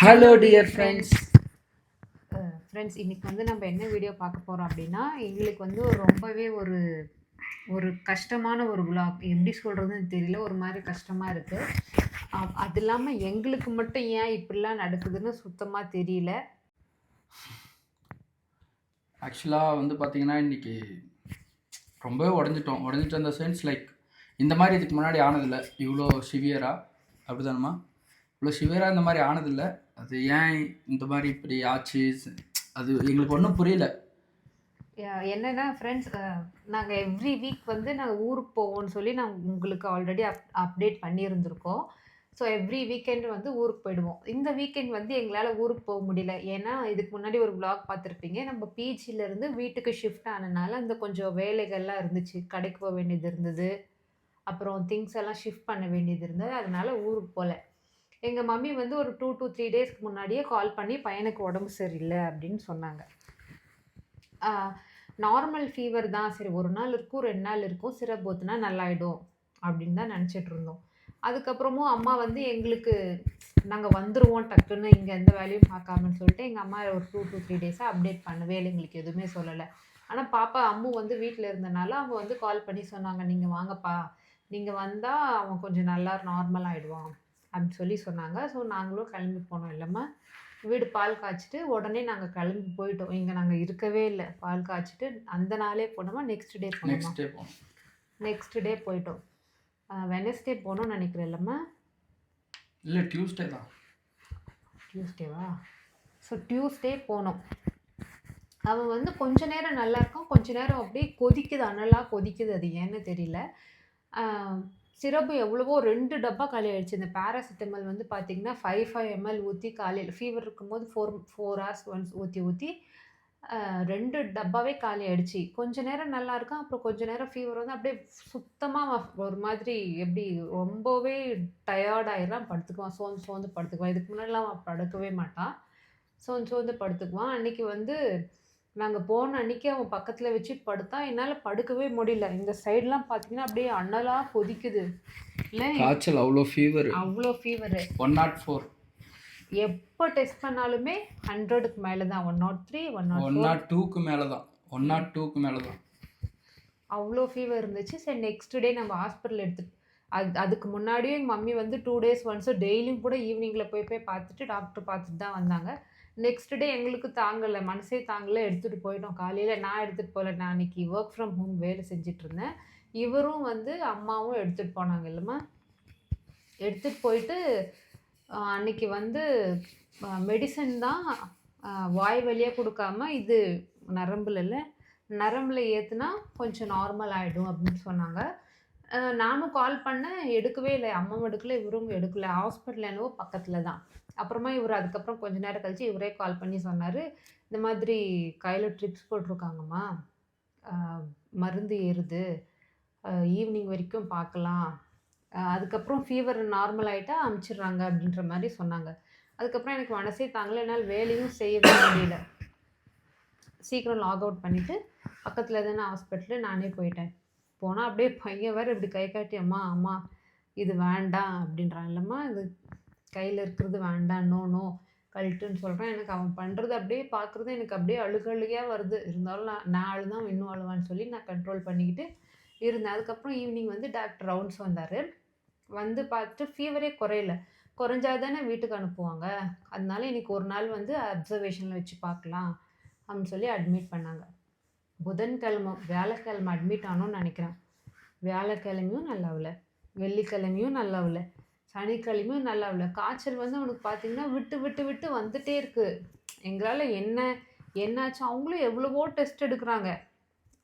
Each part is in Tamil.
ஹலோ டியர் ஃப்ரெண்ட்ஸ் ஃப்ரெண்ட்ஸ் இன்னைக்கு வந்து நம்ம என்ன வீடியோ பார்க்க போகிறோம் அப்படின்னா எங்களுக்கு வந்து ரொம்பவே ஒரு ஒரு கஷ்டமான ஒரு விளாக் எப்படி சொல்கிறதுன்னு தெரியல ஒரு மாதிரி கஷ்டமாக இருக்குது அது இல்லாமல் எங்களுக்கு மட்டும் ஏன் இப்படிலாம் நடக்குதுன்னு சுத்தமாக தெரியல. ஆக்சுவலாக வந்து பார்த்தீங்கன்னா இன்னைக்கு ரொம்பவே உடஞ்சிட்டோம். உடஞ்சிட்டு அந்த சென்ஸ் லைக் இந்த மாதிரி இதுக்கு முன்னாடி ஆனதில்லை. இவ்வளோ சிவியராக அப்படிதானம்மா? இவ்வளோ சிவியராக இந்த மாதிரி ஆனதில்லை. அது ஏன் இந்த மாதிரி இப்படி ஆச்சு? அது எங்களுக்கு ஒன்றும் புரியல. என்னன்னா ஃப்ரெண்ட்ஸ் நாங்கள் எவ்ரி வீக் வந்து நாங்கள் ஊருக்கு போவோம்னு சொல்லி நாங்கள் உங்களுக்கு ஆல்ரெடி அப் அப்டேட் பண்ணியிருந்திருக்கோம். ஸோ எவ்ரி வீக்கெண்ட் வந்து ஊருக்கு போயிடுவோம். இந்த வீக்கெண்ட் வந்து எங்களால் ஊருக்கு போக முடியல. ஏன்னா இதுக்கு முன்னாடி ஒரு விளாக் பார்த்துருப்பீங்க. நம்ம பிஜிலேருந்து வீட்டுக்கு ஷிஃப்ட் ஆனனால அந்த கொஞ்சம் வேலைகள்லாம் இருந்துச்சு. கடைக்கு போக வேண்டியது இருந்தது. அப்புறம் திங்ஸ் எல்லாம் ஷிஃப்ட் பண்ண வேண்டியது இருந்தது. அதனால ஊருக்கு போகல எங்கள் மம்மி வந்து ஒரு டூ டூ த்ரீ டேஸ்க்கு முன்னாடியே கால் பண்ணி பையனுக்கு உடம்பு சரியில்லை அப்படின்னு சொன்னாங்க. நார்மல் ஃபீவர் தான். சரி ஒரு நாள் இருக்கும் ரெண்டு நாள் இருக்கும். சிரப் ஊற்றுனா நல்லாயிடும் அப்படின்னு தான் நினச்சிட்டு இருந்தோம். அதுக்கப்புறமும் அம்மா வந்து எங்களுக்கு நாங்கள் வந்துடுவோம் டக்குன்னு இங்கே எந்த வேலையும் பார்க்காமன்னு சொல்லிட்டு எங்கள் அம்மா ஒரு டூ டூ த்ரீ டேஸாக அப்டேட் பண்ணவே இல்லை. எங்களுக்கு எதுவுமே சொல்லலை. ஆனால் பாப்பா அம்மு வந்து வீட்டில் இருந்தனால அவங்க வந்து கால் பண்ணி சொன்னாங்க நீங்கள் வாங்கப்பா. நீங்கள் வந்தால் அவன் கொஞ்சம் நல்லா நார்மல் ஆகிடுவான் அப்படின்னு சொல்லி சொன்னாங்க. ஸோ நாங்களும் கிளம்பி போனோம். இல்லைம்மா வீடு பால் காய்ச்சிட்டு உடனே நாங்கள் கிளம்பி போயிட்டோம். இங்கே நாங்கள் இருக்கவே இல்லை. பால் காய்ச்சிட்டு அந்த நாளே போனோமா நெக்ஸ்ட் டே போனோமா? நெக்ஸ்ட் டே போயிட்டோம். வெனஸ்டே போனோம்னு நினைக்கிறேன் இல்லைம்மா. இல்லை டியூஸ்டே தான். டியூஸ்டேவா ஸோ டியூஸ்டே போனோம். அவன் வந்து கொஞ்ச நேரம் நல்லா கொஞ்ச நேரம் அப்படியே கொதிக்குது அனலாக கொதிக்குது. அது ஏன்னு தெரியல. சிரப்பு எவ்வளவோ ரெண்டு டப்பா காலி ஆயிடுச்சு. இந்த பேராசிட்டமல் வந்து பார்த்தீங்கன்னா ஃபைவ் ஃபைவ் எம்எல் ஊற்றி காலையில் ஃபீவர் இருக்கும்போது ஃபோர் ஃபோர் ஹவர்ஸ் ஒன்ஸ் ஊற்றி ஊற்றி ரெண்டு டப்பாவே காலி ஆயிடுச்சு. கொஞ்ச நேரம் நல்லா இருக்கும். அப்புறம் கொஞ்ச நேரம் ஃபீவர் வந்து அப்படியே சுத்தமாக ஒரு மாதிரி எப்படி ரொம்பவே டயர்ட் படுத்துக்குவான். சோர்ந்து சோர்ந்து படுத்துக்குவான். இதுக்கு முன்னாடிலாம் அவன் படுக்கவே மாட்டான். சோர்ந்து சோர்ந்து படுத்துக்குவான். அன்னைக்கு வந்து நாங்கள் போன அன்னைக்கு அவன் பக்கத்தில் வச்சு படுத்தா என்னால் படுக்கவே முடியல. இந்த சைட்லாம் பார்த்தீங்கன்னா அப்படியே அனலாக கொதிக்குது. இல்லை? காய்ச்சல் அவ்வளோ ஃபீவர் அவ்வளோ ஃபீவரு ஒன் நாட் ஃபோர் எப்போ டெஸ்ட் பண்ணாலுமே ஹண்ட்ரடுக்கு மேலே தான் one nought three one nought one nought டூக்கு மேலே தான் ஒன் நாட் டூக்கு மேலே தான் அவ்வளோ ஃபீவர் இருந்துச்சு. சரி நெக்ஸ்ட் டே நம்ம ஹாஸ்பிட்டல் எடுத்துட்டு அது அதுக்கு முன்னாடியே எங்கள் மம்மி வந்து டூ டேஸ் ஒன்ஸு டெய்லியும் கூட ஈவினிங்கில் போய் போய் பார்த்துட்டு டாக்டர் பார்த்துட்டு தான் வந்தாங்க. நெக்ஸ்ட் டே எங்களுக்கு தாங்கலை மனசே தாங்கலை எடுத்துகிட்டு போயிட்டோம் காலையில். நான் எடுத்துகிட்டு போகல நான் அன்றைக்கி ஒர்க் ஃப்ரம் ஹோம் வேலை செஞ்சிட்ருந்தேன் இவரும் வந்து அம்மாவும் எடுத்துகிட்டு போனாங்க இல்லைம்மா. எடுத்துகிட்டு போயிட்டு அன்னைக்கு வந்து மெடிசன் தான் வாய் வழியாக கொடுக்காம இது நரம்புல இல்லை நரம்பில் ஏற்றுனா கொஞ்சம் நார்மல் ஆகிடும் அப்படின்னு சொன்னாங்க. நானும் கால் பண்ணேன் எடுக்கவே இல்லை அம்மாவும் எடுக்கலை இவரும் எடுக்கலை. ஹாஸ்பிட்டல் என்னவோ பக்கத்தில் தான். அப்புறமா இவர் அதுக்கப்புறம் கொஞ்ச நேரம் கழிச்சு இவரே கால் பண்ணி சொன்னார். இந்த மாதிரி கையில் ட்ரிப்ஸ் போட்டிருக்காங்கம்மா. மருந்து ஏறுது. ஈவினிங் வரைக்கும் பார்க்கலாம். அதுக்கப்புறம் ஃபீவர் நார்மல் ஆகிட்டா அமுச்சிடுறாங்க அப்படின்ற மாதிரி சொன்னாங்க. அதுக்கப்புறம் எனக்கு மனசே தாங்கல. என்னால் வேலையும் செய்யவே முடியல. சீக்கிரம் லாக் அவுட் பண்ணிவிட்டு பக்கத்தில் தானே ஹாஸ்பிட்டலு நானே போயிட்டேன். போனால் அப்படியே பையன் வேறு இப்படி கை காட்டி அம்மா அம்மா இது வேண்டாம் அப்படின்றான் இல்லைம்மா. இது கையில் இருக்கிறது வேண்டாம் நோ நோ கழட்டுன்னு சொல்கிறேன் எனக்கு அவன் பண்ணுறது அப்படியே பார்க்குறது எனக்கு அப்படியே அழுகழுகையாக வருது. இருந்தாலும் நான் நான் அழுதான் இன்னும் அழுவான்னு சொல்லி நான் கண்ட்ரோல் பண்ணிக்கிட்டு இருந்தேன். அதுக்கப்புறம் ஈவினிங் வந்து டாக்டர் ரவுண்ட்ஸ் வந்தார். வந்து பார்த்துட்டு ஃபீவரே குறையல. குறைஞ்சா தானே வீட்டுக்கு அனுப்புவாங்க. அதனால இன்னைக்கு ஒரு நாள் வந்து அப்சர்வேஷனில் வச்சு பார்க்கலாம் அப்படின்னு சொல்லி அட்மிட் பண்ணாங்க. புதன்கிழமை வியாழக்கிழமை அட்மிட் ஆனோன்னு நினைக்கிறேன். வியாழக்கிழமையும் நல்லா வெள்ளிக்கிழமையும் நல்லா சனிக்கிழமையும் நல்லா இல்லை. காய்ச்சல் வந்து அவனுக்கு பார்த்தீங்கன்னா விட்டு விட்டு விட்டு வந்துட்டே இருக்குது எங்களால் என்ன என்னாச்சு? அவங்களும் எவ்வளவோ டெஸ்ட் எடுக்கிறாங்க.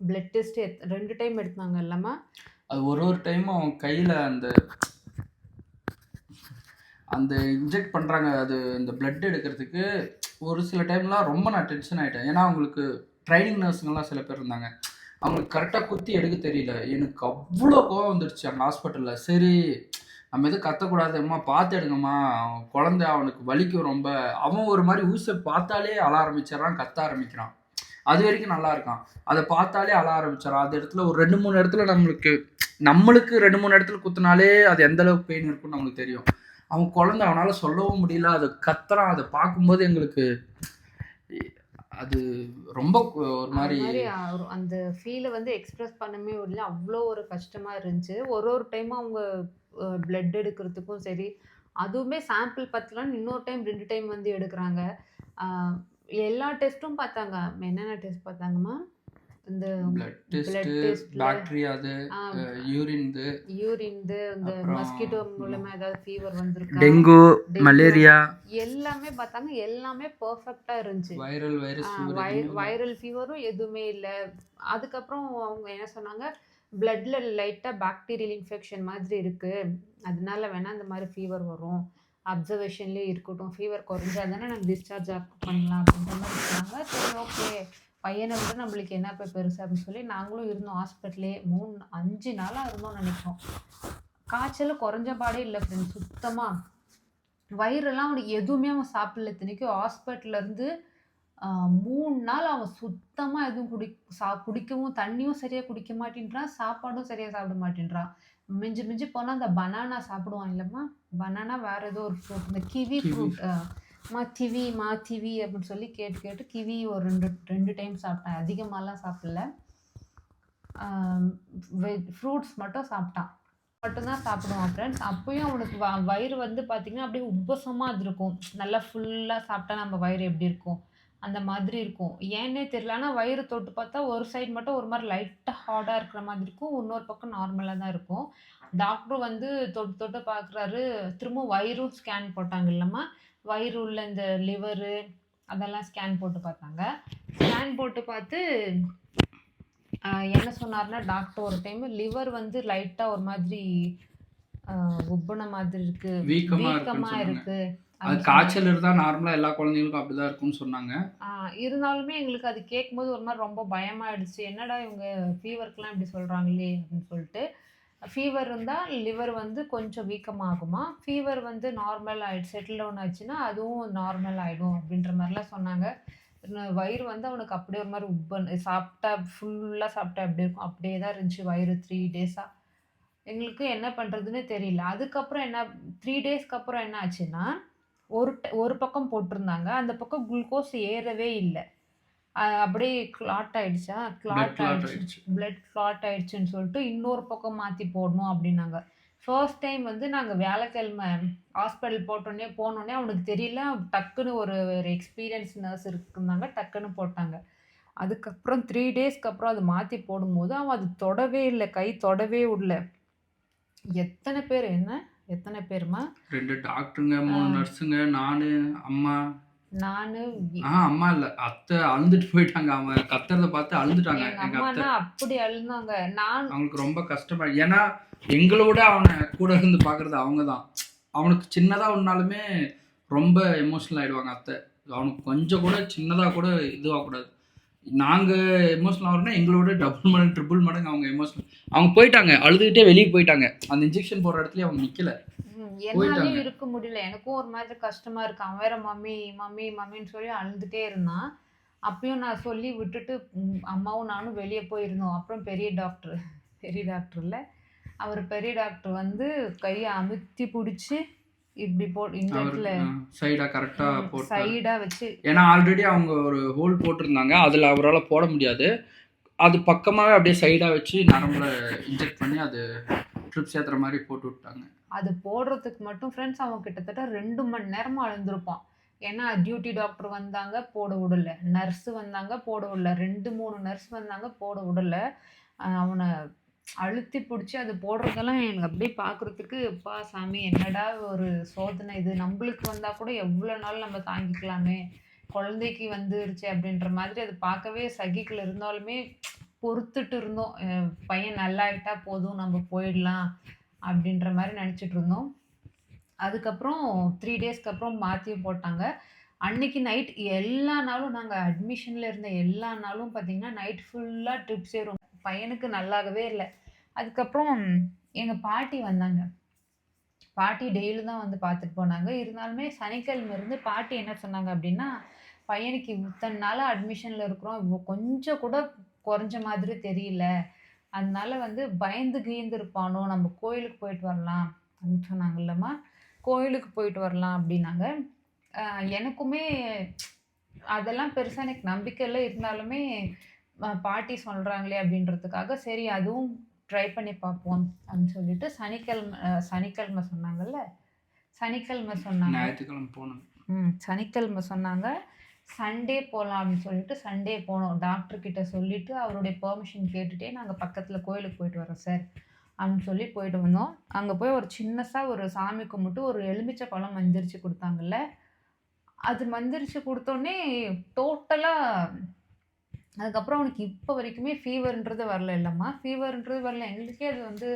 பிளட் டெஸ்ட் ரெண்டு டைம் எடுத்தாங்க இல்லைம்மா. அது ஒரு ஒரு டைமும் அவன் கையில் அந்த அந்த இன்ஜெக்ட் பண்ணுறாங்க அது இந்த பிளட் எடுக்கிறதுக்கு ஒரு சில டைம்லாம் ரொம்ப நான் டென்ஷன் ஆகிட்டேன் ஏன்னா அவங்களுக்கு ட்ரைனிங் நர்ஸுங்கெல்லாம் சில பேர் இருந்தாங்க. அவங்களுக்கு கரெக்டாக குத்தி எடுக்க தெரியல. எனக்கு அவ்வளோ கோவம் வந்துடுச்சு அந்த ஹாஸ்பிட்டலில் சரி நம்ம எதுவும் கத்தக்கூடாது அம்மா பார்த்து எடுங்கம்மா. அவன் குழந்தை அவனுக்கு வலிக்கும் ரொம்ப. அவன் ஒரு மாதிரி ஊசை பார்த்தாலே அழ ஆரம்பிச்சிடறான் கத்த ஆரம்பிக்கிறான். அது வரைக்கும் நல்லா இருக்கான். அதை பார்த்தாலே அழ ஆரம்பிச்சிடறான். அந்த இடத்துல ஒரு ரெண்டு மூணு இடத்துல நம்மளுக்கு நம்மளுக்கு ரெண்டு மூணு இடத்துல குத்துனாலே அது எந்த அளவுக்கு பெயின் இருக்கும்னு நம்மளுக்கு தெரியும். அவன் குழந்தை அவனால சொல்லவும் முடியல. அதை கத்துறான். அதை பார்க்கும்போது எங்களுக்கு அது ரொம்ப ஒரு மாதிரி அது அந்த ஃபீலை வந்து எக்ஸ்பிரஸ் பண்ணவே இல்லை அவ்வளோ ஒரு கஷ்டமா இருந்துச்சு. ஒரு ஒரு டைமும் அவங்க பிளட் எடுக்கிறதுக்கும் சரி அதுவுமே சாம்பிள் பத்தலன்னு இன்னொரு டைம் ரெண்டு டைம் வந்து எடுக்கிறாங்க. ஆஹ் எல்லா டெஸ்ட்டும் பார்த்தாங்க. என்னென்ன டெஸ்ட் பார்த்தாங்கம்மா? இந்த பாக்டீரியா அது ஆஹ், யூரின் யூரின் இந்த அப்புறம் மஸ்கிட்டோ மூலமா ஏதாவது ஃபீவர் வந்திருக்கா? டெங்கு மலேரியா எல்லாமே பார்த்தாங்க. எல்லாமே பர்ஃபெக்டா இருந்துச்சு. வைரல் வைரஸ் வைரல் ஃபீவரும் எதுவுமே இல்லை. அதுக்கப்புறம் அவங்க என்ன சொன்னாங்க? பிளட்டில் லைட்டாக பாக்டீரியல் இன்ஃபெக்ஷன் மாதிரி இருக்குது அதனால வேணால் அந்த மாதிரி ஃபீவர் வரும். அப்சர்வேஷன்லேயே இருக்கட்டும். ஃபீவர் குறைஞ்சா தானே நம்ம டிஸ்சார்ஜ் பண்ணலாம் அப்படின்ற மாதிரி சொன்னாங்க சரி ஓகே பையனை விட நம்மளுக்கு என்ன இப்போ பெருசு அப்படின்னு சொல்லி நாங்களும் இருந்தோம் ஹாஸ்பிட்டலே மூணு அஞ்சு நாளாக இருந்தோம் நினைப்போம் காய்ச்சல் குறைஞ்ச பாடே இல்லை ஃப்ரெண்ட்ஸ் சுத்தமாக வயிறெல்லாம் அவனுக்கு எதுவுமே அவன் சாப்பிடல. இத்தனைக்கும் ஹாஸ்பிட்டலேருந்து மூணு நாள் அவன் சுத்தமாக எதுவும் குடி சா குடிக்கவும் தண்ணியும் சரியாக குடிக்க மாட்டேன்றான் சாப்பாடும் சரியாக சாப்பிட மாட்டேன்றான். மிஞ்சி மிஞ்சி போனால் அந்த பனானா சாப்பிடுவான் இல்லைம்மா. பனானா வேற ஏதோ ஒரு ஃப்ரூட் இந்த கிவி. ஃப்ரூட் மா கிவி மா கிவி அப்படின்னு சொல்லி கேட்டு கேட்டு கிவி ஒரு ரெண்டு ரெண்டு டைம் சாப்பிட்டான். அதிகமாகலாம் சாப்பிடல. ஃப்ரூட்ஸ் மட்டும் சாப்பிட்டான். மட்டும்தான் சாப்பிடுவான் ஃப்ரெண்ட்ஸ் அப்பயும் அவனுக்கு வ வயிறு வந்து பார்த்திங்கன்னா அப்படியே உப்பசமாக அது இருக்கும் நல்லா ஃபுல்லாக சாப்பிட்டா நம்ம வயிறு எப்படி இருக்கும்? அந்த மாதிரி இருக்கும். ஏன்னே தெரியல. ஆனால் வயிறு தொட்டு பார்த்தா ஒரு சைடு மட்டும் ஒரு மாதிரி லைட்டாக ஹார்டாக இருக்கிற மாதிரி இருக்கும். இன்னொரு பக்கம் நார்மலாக தான் இருக்கும். டாக்டர் வந்து தொட்டு தொட்டு பார்க்குறாரு. திரும்ப வயிறும் ஸ்கேன் போட்டாங்க இல்லைம்மா. வயிறு உள்ள இந்த லிவரு அதெல்லாம் ஸ்கேன் போட்டு பார்த்தாங்க. ஸ்கேன் போட்டு பார்த்து என்ன சொன்னார்னா டாக்டர் ஒரு டைம் லிவர் வந்து லைட்டாக ஒரு மாதிரி உப்புன மாதிரி இருக்கு. வீக்கமா இருக்குன்னு வீக்கமா சொன்னாங்க. இருக்கு. அது காய்ச்சல் இருந்தா நார்மலா எல்லா குழந்தைங்களுக்கும் அப்படிதான் இருக்கும்னு சொன்னாங்க. இருந்தாலுமே எங்களுக்கு அது கேட்கும்போது ஒரு மாதிரி ரொம்ப பயமாயிடுச்சு. என்னடா இவங்க ஃபீவருக்குலாம் இப்படி சொல்கிறாங்களே அப்படின்னு சொல்லிட்டு. ஃபீவர் இருந்தால் லிவர் வந்து கொஞ்சம் வீக்கமாகுமா? ஃபீவர் வந்து நார்மல் ஆயிடுச்சு செட்டில் டவுன் ஆச்சுன்னா அதுவும் நார்மல் ஆகிடும் அப்படின்ற மாதிரிலாம் சொன்னாங்க. வயிறு வந்து அவனுக்கு அப்படியே ஒரு மாதிரி உப்பன் சாப்பிட்டா ஃபுல்லாக சாப்பிட்டா எப்படி இருக்கும்? அப்படியே தான் இருந்துச்சு வயிறு த்ரீ டேஸாக எங்களுக்கு என்ன பண்ணுறதுன்னு தெரியல. அதுக்கப்புறம் என்ன த்ரீ டேஸ்க்கு அப்புறம் என்ன ஆச்சுன்னா ஒரு ஒரு பக்கம் போட்டிருந்தாங்க. அந்த பக்கம் குளுக்கோஸ் ஏறவே இல்லை. அப்படியே கிளாட் ஆயிடுச்சா? கிளாட் ஆயிடுச்சு. பிளட் கிளாட் ஆயிடுச்சுன்னு சொல்லிட்டு இன்னொரு பக்கம் மாற்றி போடணும் அப்படின்னாங்க. ஃபர்ஸ்ட் டைம் வந்து நாங்கள் வியாழக்கிழமை ஹாஸ்பிட்டல் போட்டோன்னே போனோடனே அவனுக்கு தெரியல. டக்குன்னு ஒரு ஒரு எக்ஸ்பீரியன்ஸ் நர்ஸ் இருக்குந்தாங்க டக்குன்னு போட்டாங்க. அதுக்கப்புறம் த்ரீ டேஸ்க்கு அப்புறம் அது மாற்றி போடும்போது அவன் அது தொடவே இல்லை. கை தொடவே விடல எத்தனை பேர்? என்ன? எத்தனை பேருமா? ரெண்டு டாக்டருங்க மூணு நர்ஸுங்க நானு அம்மா. நான் ஆ அம்மா இல்ல. அத்தை அழுந்துட்டு போயிட்டாங்க. அவன் கத்துறத பார்த்து அழுந்துட்டாங்க எங்க அத்தை. அப்படி அழுந்தாங்க. நான் அவங்களுக்கு ரொம்ப கஷ்டமா ஏன்னா எங்களோட அவனை கூட இருந்து பாக்குறது அவங்க தான். அவனுக்கு சின்னதா ஒன்னாலுமே ரொம்ப எமோஷனல் ஆயிடுவாங்க அத்தை. அவனுக்கு கொஞ்சம் கூட சின்னதா கூட இதுவாகக்கூடாது. நாங்க எமோஷனல் ஆகிறோம்னா எங்களோட டபுள் மடங்கு ட்ரிபிள் மடங்கு அவங்க எமோஷனல் அவங்க போயிட்டாங்க அழுதுகிட்டே வெளியே போயிட்டாங்க. அந்த இன்ஜெக்ஷன் போடுற இடத்துல அவங்க நிக்கல. ம், என்னாலயும். இருக்க முடியல. எனக்கும் ஒரு மாதிரி கஷ்டமா இருக்கு. அவன் வேற மம்மி மம்மி மம்மின்னு சொல்லி அழுதுட்டே இருந்தான். அப்பயும் நான் சொல்லி விட்டுட்டு அம்மாவும் நானும் வெளியே போயிருந்தோம். அப்புறம் பெரிய டாக்டர் பெரிய டாக்டர் இல்ல. அவர் பெரிய டாக்டர் வந்து கையை அமுத்தி பிடிச்சி இப்படி போ இந்த இடத்துல சைடா கரெக்டா போட்டு சைடா வச்சு. ஏன்னா ஆல்ரெடி அவங்க ஒரு ஹோல் போட்டிருந்தாங்க. அதில் அவரால் போட முடியாது. அது பக்கமாகவே அப்படியே சைடாக வச்சு நரம்புல இன்ஜெக்ட் பண்ணி அது ட்ரிப்ஸ் ஏற்றுற மாதிரி போட்டு விட்டாங்க. அது போடுறதுக்கு மட்டும் ஃப்ரெண்ட்ஸ் அவன் கிட்டத்தட்ட ரெண்டு மணி நேரமா அழுந்திருப்பான். ஏன்னா டியூட்டி டாக்டர் வந்தாங்க போட விடல. நர்ஸ் வந்தாங்க போட விடல. ரெண்டு மூணு நர்ஸ் வந்தாங்க போட விடல. அவனை அழுத்தி பிடிச்சி அது போடுறதெல்லாம் எனக்கு அப்படியே பார்க்குறதுக்கு அப்பா சாமி என்னடா ஒரு சோதனை இது? நம்மளுக்கு வந்தால் கூட எவ்வளோ நாள் நம்ம தாங்கிக்கலாமே? குழந்தைக்கு வந்துருச்சு அப்படின்ற மாதிரி அது பார்க்கவே சகிக்கல. இருந்தாலுமே பொறுத்துட்டு இருந்தோம். பையன் நல்லாயிட்டால் போதும் நம்ம போயிடலாம் அப்படின்ற மாதிரி நினச்சிட்டு இருந்தோம். அதுக்கப்புறம் த்ரீ டேஸ்க்கு அப்புறம் மாற்றியும் போட்டாங்க. அன்னைக்கு நைட் எல்லா நாளும் நாங்கள் அட்மிஷனில் இருந்த எல்லா நாளும் பார்த்தீங்கன்னா நைட் ஃபுல்லாக ட்ரிப்ஸ் சேரும் பையனுக்கு நல்லாகவே இல்லை. அதுக்கப்புறம் எங்கள் பாட்டி வந்தாங்க. பாட்டி டெய்லி தான் வந்து பார்த்துட்டு போனாங்க. இருந்தாலுமே சனிக்கிழமை இருந்து பாட்டி என்ன சொன்னாங்க அப்படின்னா பையனுக்கு இத்தனை நாளாக அட்மிஷனில் இருக்கிறோம். கொஞ்சம் கூட குறைஞ்ச மாதிரி தெரியல. அதனால வந்து பயந்து கீந்து இருப்பானோ? நம்ம கோயிலுக்கு போயிட்டு வரலாம். அப்படின்னு சொன்னாங்கல்லம்மா கோயிலுக்கு போயிட்டு வரலாம். அப்படின்னாங்க. எனக்குமே அதெல்லாம் பெருசாக எனக்கு நம்பிக்கையில் இருந்தாலுமே பாட்டி சொல்கிறாங்களே அப்படின்றதுக்காக சரி அதுவும் ட்ரை பண்ணி பார்ப்போம் அப்படின்னு சொல்லிட்டு சனிக்கிழமை சனிக்கிழமை சொன்னாங்கல்ல? சனிக்கிழமை சொன்னாங்க. ஞாயிற்றுக்கிழமை போனோம். ம் சனிக்கிழமை சொன்னாங்க. சண்டே போகலாம் அப்படின்னு சொல்லிட்டு சண்டே போனோம். டாக்டர் கிட்ட சொல்லிட்டு அவருடைய பெர்மிஷன் கேட்டுட்டே நாங்கள் பக்கத்தில் கோயிலுக்கு போயிட்டு வரோம் சார் அப்படின்னு சொல்லி போயிட்டு வந்தோம். அங்கே போய் ஒரு சின்னசாக ஒரு சாமி கும்பிட்டு ஒரு எலுமிச்சை பழம் மந்திரிச்சு கொடுத்தாங்கல்ல? அது மந்திரிச்சு கொடுத்தோடனே டோட்டலாக அதுக்கப்புறம் அவனுக்கு இப்போ வரைக்குமே ஃபீவர்ன்றது வரல இல்லைம்மா. ஃபீவர்ன்றது வரல. எங்களுக்கே அது வந்து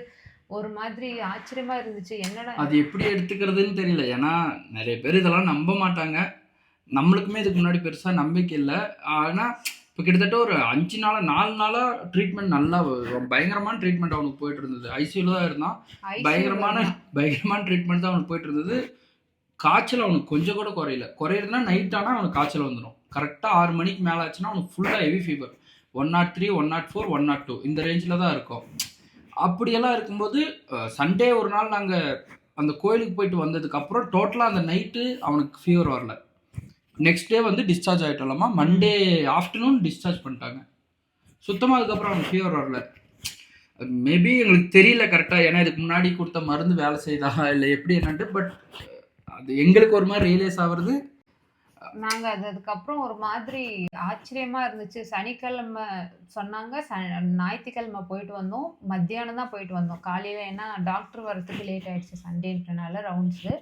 ஒரு மாதிரி ஆச்சரியமா இருந்துச்சு. என்னடா அது எப்படி எடுத்துக்கிறதுன்னு தெரியல. ஏன்னா நிறைய பேர் இதெல்லாம் நம்ப மாட்டாங்க. நம்மளுக்குமே இதுக்கு முன்னாடி பெருசாக நம்பிக்கை இல்லை. ஆனால் இப்போ கிட்டத்தட்ட ஒரு அஞ்சு நாளா நாலு நாளாக ட்ரீட்மெண்ட் நல்லா பயங்கரமான ட்ரீட்மெண்ட் அவனுக்கு போயிட்டு இருந்தது. ஐசியூவில் தான் இருந்தான். பயங்கரமான. பயங்கரமான ட்ரீட்மெண்ட் தான் அவனுக்கு போயிட்டு இருந்தது. காய்ச்சல் அவனுக்கு கொஞ்சம் கூட குறையல. குறையிறதுனா நைட் ஆனால் அவனுக்கு காய்ச்சல் வந்துடும் கரெக்டாக ஆறு மணிக்கு மேலே ஆச்சுன்னா அவனுக்கு ஃபுல்லாக heavy fever one nought three one nought four one nought two இந்த ரேஞ்சில் தான் இருக்கும். அப்படியெல்லாம் இருக்கும்போது சண்டே ஒரு நாள் நாங்கள் அந்த கோயிலுக்கு போயிட்டு வந்ததுக்கப்புறம் டோட்டலாக அந்த நைட்டு அவனுக்கு ஃபீவர் வரல. நெக்ஸ்ட் டே வந்து டிஸ்சார்ஜ் ஆகிட்டோம்லாமா மண்டே ஆஃப்டர்நூன் டிஸ்சார்ஜ் பண்ணிட்டாங்க. சுத்தமாக அதுக்கப்புறம் அவனுக்கு ஃபீவர் வரல. மேபி எங்களுக்கு தெரியல கரெக்டாக ஏன்னா இதுக்கு முன்னாடி கொடுத்த மருந்து வேலை செய்தா இல்லை எப்படி என்னன்ட்டு பட் அது எங்களுக்கு ஒரு மாதிரி ரியலைஸ் ஆகுறது நாங்க அது அதுக்கப்புறம் ஒரு மாதிரி ஆச்சரியமா இருந்துச்சு. சனிக்கிழமை சொன்னாங்க. ச ஞாயிற்றுக்கிழமை போயிட்டு வந்தோம். மத்தியானம் தான் போயிட்டு வந்தோம். காலையில ஏன்னா டாக்டர் வரத்துக்கு லேட் ஆயிடுச்சு. சண்டேன்றனால ரவுண்ட்ஸு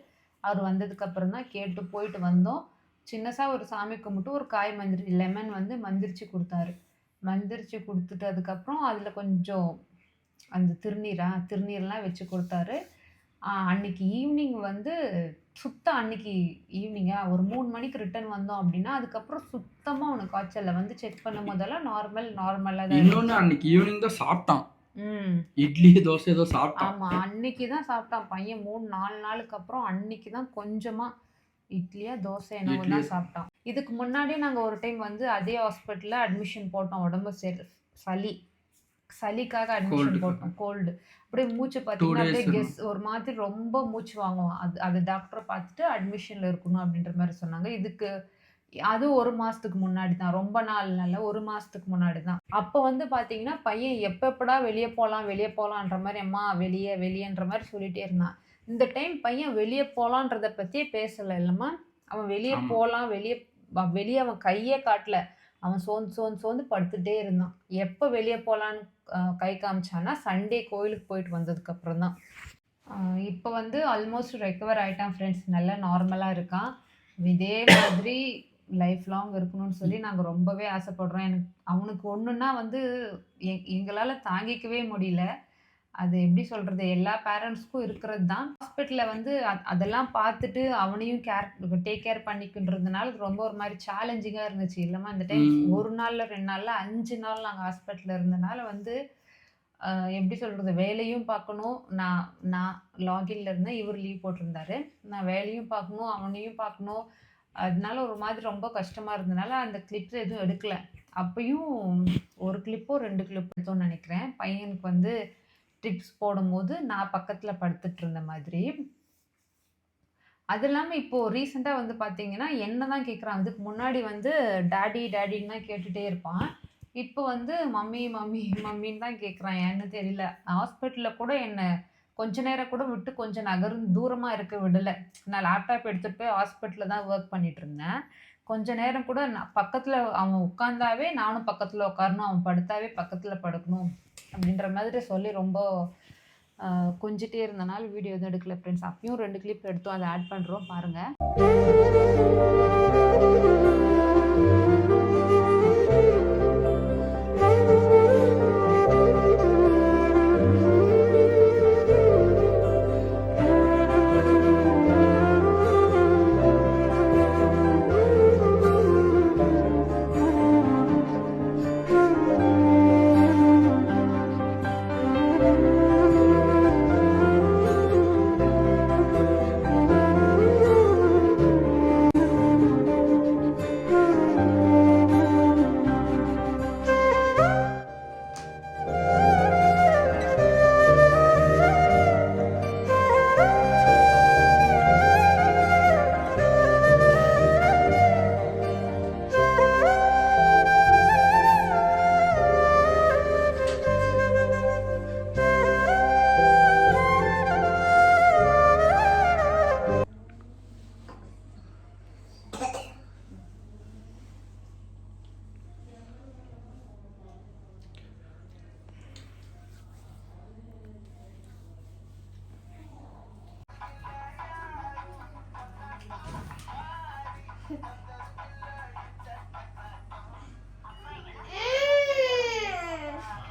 அவர் வந்ததுக்கு அப்புறம் தான் கேட்டு போயிட்டு வந்தோம். சின்னசா ஒரு சாமி கும்பிட்டு ஒரு காய் மந்திரி லெமன் வந்து மந்திரிச்சு கொடுத்தாரு. மந்திரிச்சு கொடுத்துட்டு அதுக்கப்புறம் கொஞ்சம் அந்த திருநீரா திருநீர்லாம் வச்சு கொடுத்தாரு. அன்னைக்கு ஈவினிங் வந்து சுத்தம் அன்னைக்கு ஈவினிங்கா ஒரு மூணு மணிக்கு ரிட்டர்ன் வந்தோம் அப்படின்னா அதுக்கப்புறம் சுத்தமாக அவனுக்கு காய்ச்சல்ல. வந்து செக் பண்ணும் போதெல்லாம் நார்மல் நார்மலாக தான் இன்னொன்று அன்னைக்கு ஈவினிங் தான் சாப்பிட்டான். ம். இட்லி தோசை ஏதோ சாப்பிட்டான். ஆமாம் அன்னைக்கு தான் சாப்பிட்டான். பையன் மூணு நாலு நாளுக்கு அப்புறம் அன்னைக்கு தான் கொஞ்சமாக இட்லியா தோசை என்னவோ இட்லி. தான் சாப்பிட்டான். இதுக்கு முன்னாடி நாங்கள் ஒரு டைம் வந்து அதே ஹாஸ்பிட்டலில் அட்மிஷன் போட்டோம் உடம்பு சரி சளி. சளிக்காக அட்மிஷன். போட்டோம். கோல்டு அப்படியே மூச்சு பார்த்தீங்கன்னா அப்படியே. கெஸ் ஒரு மாதிரி ரொம்ப மூச்சு வாங்குவான் அது அது டாக்டரை பார்த்துட்டு அட்மிஷனில் இருக்கணும் அப்படின்ற மாதிரி சொன்னாங்க. இதுக்கு அது ஒரு மாசத்துக்கு முன்னாடி தான். ரொம்ப நாள் நல்ல ஒரு மாசத்துக்கு முன்னாடி தான். அப்போ வந்து பாத்தீங்கன்னா பையன் எப்பப்படா வெளியே போகலாம் வெளியே போகலான்ற மாதிரி அம்மா வெளியே வெளியேன்ற மாதிரி சொல்லிட்டே இருந்தான். இந்த டைம் பையன் வெளியே போகலான்றத பத்தியே பேசல. இல்லைம்மா அவன் வெளியே. போகலாம் வெளியே வெளியே அவன் கையே காட்டல. அவன் சோர்ந்து சோர்ந்து சோர்ந்து படுத்துட்டே இருந்தான். எப்போ வெளியே போகலான்னு கை காமிச்சான்னா சண்டே கோயிலுக்கு போயிட்டு வந்ததுக்கப்புறம் தான் இப்போ வந்து ஆல்மோஸ்ட் ரெக்கவர் ஆகிட்டான் ஃப்ரெண்ட்ஸ் நல்லா நார்மலாக இருக்கான். இதே மாதிரி லைஃப் லாங் இருக்கணும்னு சொல்லி நாங்கள் ரொம்பவே ஆசைப்படுறோம். எனக்கு அவனுக்கு ஒன்றுன்னா வந்து எங்களால் தாங்கிக்கவே முடியல. அது எப்படி சொல்கிறது எல்லா பேரண்ட்ஸ்க்கும் இருக்கிறது தான் ஹாஸ்பிட்டலில் வந்து அதெல்லாம் பார்த்துட்டு அவனையும் கேர் டேக் கேர் பண்ணிக்கின்றதுனால ரொம்ப ஒரு மாதிரி சேலஞ்சிங்காக இருந்துச்சு. இல்லைம்மா இந்த டைம். ஒரு நாளில் ரெண்டு நாளில் அஞ்சு நாள் நாங்கள் ஹாஸ்பிட்டலில் இருந்தனால வந்து எப்படி சொல்கிறது வேலையும் பார்க்கணும். நான் நான் லாகின்ல இருந்தேன் இவர் லீவ் போட்டிருந்தாரு. நான் வேலையும் பார்க்கணும் அவனையும் பார்க்கணும். அதனால ஒரு மாதிரி ரொம்ப கஷ்டமாக இருந்தனால அந்த கிளிப்ஸ் எதுவும் எடுக்கல. அப்பயும் ஒரு கிளிப்போ ரெண்டு கிளிப் எடுத்தோம்னு நினைக்கிறேன். பையனுக்கு வந்து டிப்ஸ் போடும்போது நான் பக்கத்தில் படுத்துட்டு இருந்த மாதிரி. அது இல்லாமல் இப்போது ரீசெண்டாக வந்து பார்த்தீங்கன்னா என்ன தான் கேட்குறான் அதுக்கு முன்னாடி வந்து டாடி டாடின்னு தான் கேட்டுகிட்டே இருப்பான். இப்போ வந்து மம்மி மம்மி மம்மின்னு தான் கேட்குறான் ஏன்னு தெரியல. ஹாஸ்பிட்டலில் கூட என்னை கொஞ்ச நேரம் கூட விட்டு கொஞ்சம் நகரும் தூரமாக இருக்க விடலை. நான் லேப்டாப் எடுத்துகிட்டு போய் ஹாஸ்பிட்டலில் தான் ஒர்க் பண்ணிகிட்டு இருந்தேன் கொஞ்ச நேரம் கூட நான் பக்கத்தில் அவன் உட்காந்தாவே நானும் பக்கத்தில் உட்காரணும் அவன் படுத்தாவே பக்கத்தில் படுக்கணும். அப்படின்ற மாதிரி சொல்லி ரொம்ப கொஞ்சிட்டே இருந்தனால வீடியோ எதுவும் எடுக்கல ஃப்ரெண்ட்ஸ் அப்பயும் ரெண்டு கிளிப் எடுத்தோம். அதை ஆட் பண்ணுறோம் பாருங்கள்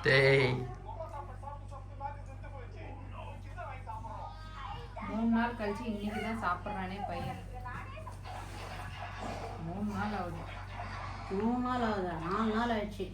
டேய் மூணு நாள் கழிச்சு இன்னைக்கு தான் சாப்பிட்றானே பையன். மூணு நாள் ஆகுது. மூணு நாள் ஆகுதா? நாலு நாள் ஆயிடுச்சு.